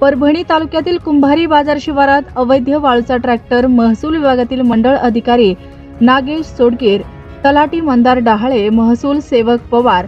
परभणी तालुक्यातील कुंभारी बाजार शिवारात अवैध वाळूचा ट्रॅक्टर महसूल विभागातील मंडळ अधिकारी नागेश सोडगीर तलाटी मंदार डहाळे महसूल सेवक पवार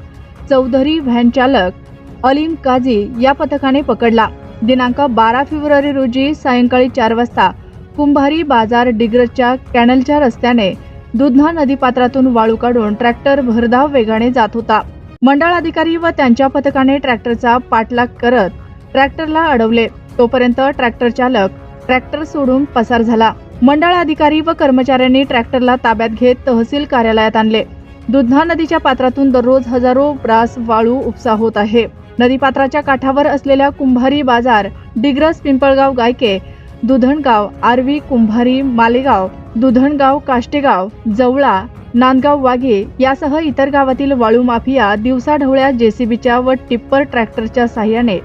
चौधरी व्हॅन चालक अलीम काझी या पथकाने पकडला. दिनांक बारा फेब्रुवारी रोजी सायंकाळी चार वाजता कुंभारी बाजार डिग्रजच्या कॅनलच्या रस्त्याने दुधना नदीपात्रातून वाळू काढून ट्रॅक्टर भरधाव वेगाने जात होता. मंडळ अधिकारी व त्यांच्या पथकाने ट्रॅक्टरचा पाठलाग करत ट्रॅक्टरला अडवले. तोपर्यंत ट्रॅक्टर चालक ट्रॅक्टर सोडून पसार झाला. मंडळ अधिकारी व कर्मचाऱ्यांनी ट्रॅक्टरला ताब्यात घेत तहसील कार्यालयात आणले. दुधना नदीच्या पात्रातून दररोज हजारो ब्रास वाळू उपसा होत आहे. नदीपात्राच्या काठावर असलेल्या कुंभारी बाजार डिग्रस पिंपळगाव गायके दुधणगाव आरवी कुंभारी मालेगाव दुधणगाव काष्टेगाव जवळा नांदगाव वाघे यासह इतर गावातील वाळू माफिया दिवसाढवळ्या जेसीबीच्या व टिप्पर ट्रॅक्टरच्या साह्याने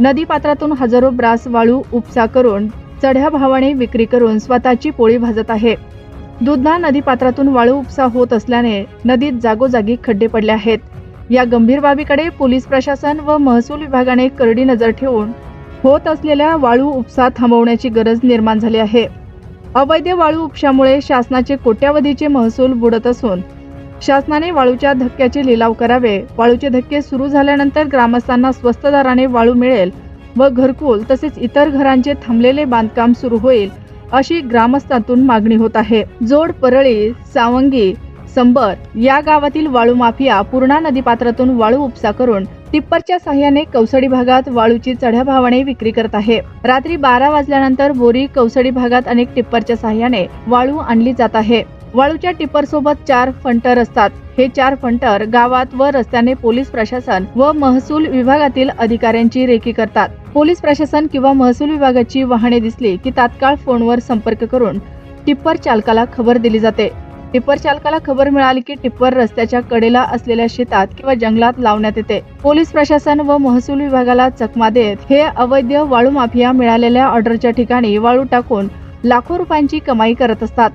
नदीपात्रातून हजारो ब्रास वाळू उपसा करून चढ्या भावाने विक्री करून स्वतःची पोळी भाजत आहे. दुधना नदीपात्रातून वाळू उपसा होत असल्याने नदीत जागोजागी खड्डे पडले आहेत. या गंभीर बाबीकडे पोलीस प्रशासन व महसूल विभागाने करडी नजर ठेवून होत असलेल्या वाळू उपसा थांबवण्याची गरज निर्माण झाली आहे. अवैध वाळू उपशामुळे शासनाचे कोट्यावधीचे महसूल बुडत असून शासनाने वाळूच्या धक्क्याचे लिलाव करावे. वाळूचे धक्के सुरू झाल्यानंतर ग्रामस्थांना स्वस्त दराने वाळू मिळेल व घरकुल तसेच इतर घरांचे थांबलेले बांधकाम सुरू होईल अशी ग्रामस्थातून मागणी होत आहे. जोड परळी सावंगी संबर या गावातील वाळू माफिया पूर्णा नदीपात्रातून वाळू उपसा करून टिप्परच्या सहाय्याने कौसडी भागात वाळूची चढ्या भावाने विक्री करत आहे. रात्री बारा वाजल्यानंतर बोरी कौसडी भागात अनेक टिप्परच्या सहाय्याने वाळू आणली जात आहे. वाळूच्या टिपरसोबत चार फंटर असतात. हे चार फंटर गावात व रस्त्याने पोलीस प्रशासन व महसूल विभागातील अधिकाऱ्यांची रेकी करतात. पोलीस प्रशासन किंवा महसूल विभागाची वाहने दिसली की तात्काळ फोनवर संपर्क करून टिप्पर चालकाला खबर दिली जाते. टिप्पर चालकाला खबर मिळाली की टिप्पर रस्त्याच्या कडेला असलेल्या शेतात किंवा जंगलात लावण्यात येते. पोलीस प्रशासन व महसूल विभागाला चकमा देत हे अवैध वाळू माफिया मिळालेल्या ऑर्डरच्या ठिकाणी वाळू टाकून लाखो रुपयांची कमाई करत असतात.